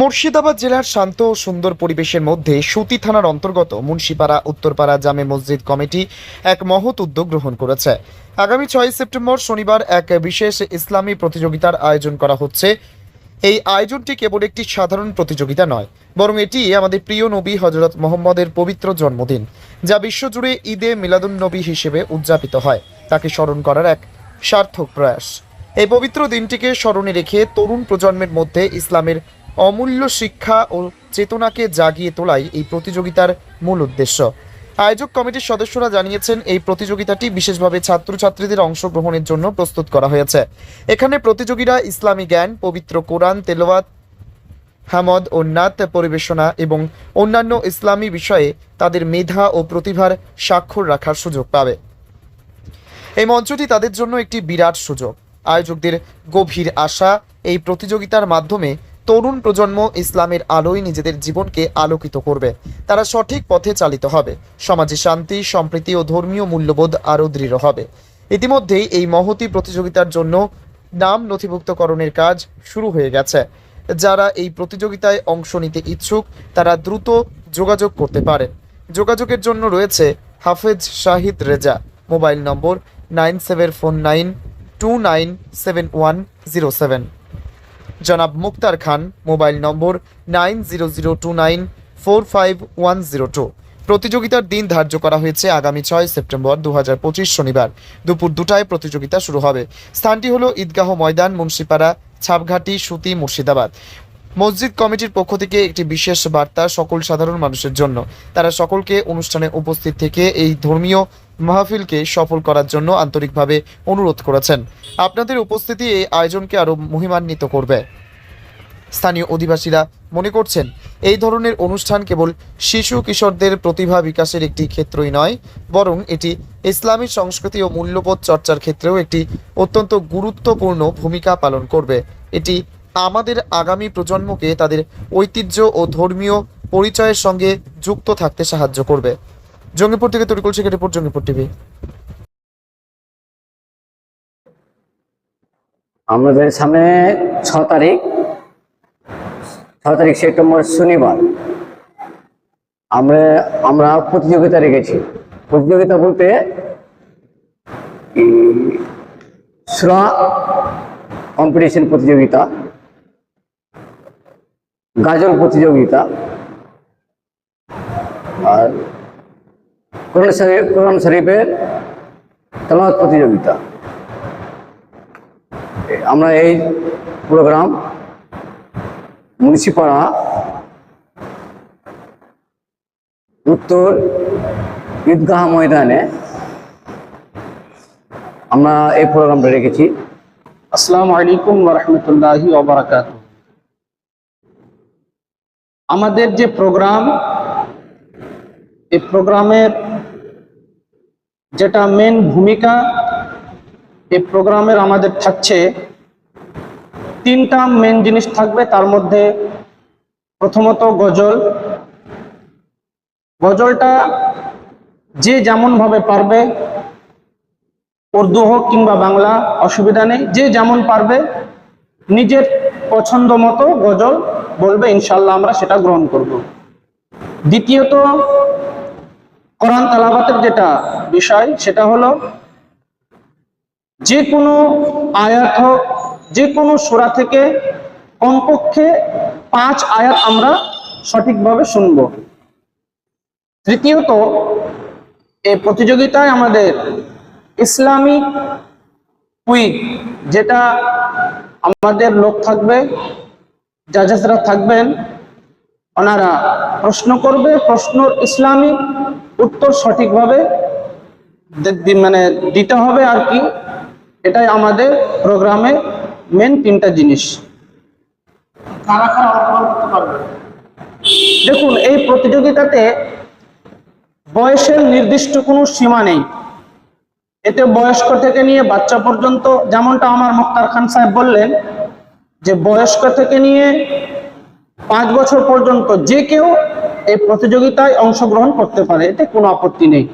মুর্শিদাবাদ জেলার শান্ত ও সুন্দর পরিবেশের মধ্যে সুতি থানার অন্তর্গত মুন্সিপাড়া, উত্তরপাড়া জামে মসজিদ কমিটি এক মহৎ উদ্যোগ গ্রহণ করেছে। আগামী ছয় সেপ্টেম্বর শনিবার এক বিশেষ ইসলামী প্রতিযোগিতার আয়োজন করা হচ্ছে। এই আয়োজনটি কেবল একটি সাধারণ প্রতিযোগিতা নয়, বরং এটি আমাদের প্রিয় নবী হজরত মোহাম্মদের পবিত্র জন্মদিন, যা বিশ্বজুড়ে ঈদে মিলাদুন নবী হিসেবে উদযাপিত হয়। তাকে স্মরণ করার এক সার্থক প্রয়াস। এই পবিত্র দিনটিকে স্মরণে রেখে তরুণ প্রজন্মের মধ্যে ইসলামের অমূল্য শিক্ষা ও চেতনাকে জাগিয়ে তোলাই এই প্রতিযোগিতার মূল উদ্দেশ্য। আয়োজক কমিটির সদস্যরা জানিয়েছেন, এই প্রতিযোগিতাটি বিশেষভাবে ছাত্রছাত্রীদের অংশগ্রহণের জন্য প্রস্তুত করা হয়েছে। এখানে প্রতিযোগীরা ইসলামী জ্ঞান, পবিত্র কোরআন, তেলাওয়াত, হামদ ও নাত পরিবেশনা এবং অন্যান্য ইসলামী বিষয়ে তাদের মেধা ও প্রতিভার স্বাক্ষর রাখার সুযোগ পাবে। এই মঞ্চটি তাদের জন্য একটি বিরাট সুযোগ। আয়োজকদের গভীর আশা এই প্রতিযোগিতার মাধ্যমে তরুণ প্রজন্ম ইসলামের আলোয় নিজেদের জীবনকে আলোকিত করবে। তারা সঠিক পথে চালিত হবে। সমাজে শান্তি, সম্প্রীতি ও ধর্মীয় মূল্যবোধ আরও দৃঢ় হবে। ইতিমধ্যেই এই মহতি প্রতিযোগিতার জন্য নাম নথিভুক্তকরণের কাজ শুরু হয়ে গেছে। যারা এই প্রতিযোগিতায় অংশ নিতে ইচ্ছুক, তারা দ্রুত যোগাযোগ করতে পারেন। যোগাযোগের জন্য রয়েছে Hafez Shahid Reza, mobile number nine seven four nine two nine seven one zero seven. জনাব Muktar Khan, mobile number nine zero zero two nine four five one zero two. প্রতিযোগিতার দিন ধার্য করা হয়েছে আগামী ছয় সেপ্টেম্বর দু শনিবার। দুপুর দুটায় প্রতিযোগিতা শুরু হবে। স্থানটি হলো ঈদগাহ ময়দান, মুন্সিপাড়া, ছাপঘাটি, সুতি, মুর্শিদাবাদ। মসজিদ কমিটির পক্ষ থেকে একটি বিশেষ বার্তা সকল সাধারণ মানুষের জন্য। তারা সকলকে অনুষ্ঠানে উপস্থিত থেকে এই ধর্মীয় মাহফিলকে সফল করার জন্য আন্তরিকভাবে অনুরোধ করেছেন। আপনাদের উপস্থিতি এই আয়োজনকে আরও মহিমান্বিত করবে। স্থানীয় অধিবাসীরা মনে করছেন, এই ধরনের অনুষ্ঠান কেবল শিশু কিশোরদের প্রতিভা বিকাশের একটি ক্ষেত্রই নয়, বরং এটি ইসলামী সংস্কৃতি ও মূল্যবোধ চর্চার ক্ষেত্রেও একটি অত্যন্ত গুরুত্বপূর্ণ ভূমিকা পালন করবে। এটি আমাদের আগামী প্রজন্মকে তাদের ঐতিহ্য ও ধর্মীয় পরিচয়ের সঙ্গে যুক্ত থাকতে সাহায্য করবে। জঙ্গিপুর থেকে তরিকুল শেখের রিপোর্ট, জঙ্গিপুর টিভি। আমাদের সামনে ছ তারিখ। ছ তারিখ সেপ্টেম্বর শনিবার। আমরা আমরা প্রতিযোগিতা রেখেছি। প্রতিযোগিতা বলতে কম্পিটিশন প্রতিযোগিতা। গাজল প্রতিযোগিতা। আর কোরআন শরীফ, কোরআন শরীফের তেলাওয়াত প্রতিযোগিতা। আমরা এই প্রোগ্রাম মুন্সিপাড়া, উত্তর ঈদগাহ ময়দানে আমরা এই প্রোগ্রামটা রেখেছি। আসসালামু আলাইকুম রহমতুল্লাহি ওবরাকাত আমাদের যে প্রোগ্রাম, এই প্রোগ্রামের যেটা মেন ভূমিকা, এই প্রোগ্রামের আমাদের থাকছে তিনটা মেন জিনিস থাকবে। তার মধ্যে প্রথমত গজল। গজলটা যে যেমন ভাবে পারবে, উর্দু হোক কিংবা বাংলা, অসুবিধা নেই। যে যেমন পারবে, নিজের পছন্দ মতো গজল বলবে ইনশাল্লাহ আমরা সেটা গ্রহণ করব। দ্বিতীয়ত, কোরআন তালাবাতের যেটা বিষয়, সেটা হলো যে কোনো আয়াত হোক, যে কোনো সুরা থেকে কমপক্ষে পাঁচ আয়াত আমরা সঠিকভাবে শুনব। তৃতীয়ত এই প্রতিযোগিতায় আমাদের ইসলামিক কুইক যেটা আমাদের লোক থাকবে জাজেসরা থাকবেন ওনারা প্রশ্ন করবে প্রশ্ন ইসলামিক উত্তর সঠিকভাবে মানে দিতে হবে আর কি। এটাই আমাদের প্রোগ্রামে মেন তিনটা জিনিস। দেখুন এই প্রতিযোগিতাতে বয়সের নির্দিষ্ট কোনো সীমা নেই। এতে বয়স্ক থেকে নিয়ে বাচ্চা পর্যন্ত যেমনটা আমার মুক্তার খান সাহেব বললেন যে বয়স্ক থেকে নিয়ে পাঁচ বছর পর্যন্ত যে কেউ এই প্রতিযোগিতায় অংশগ্রহণ করতে পারে, এতে কোনো আপত্তি নেই।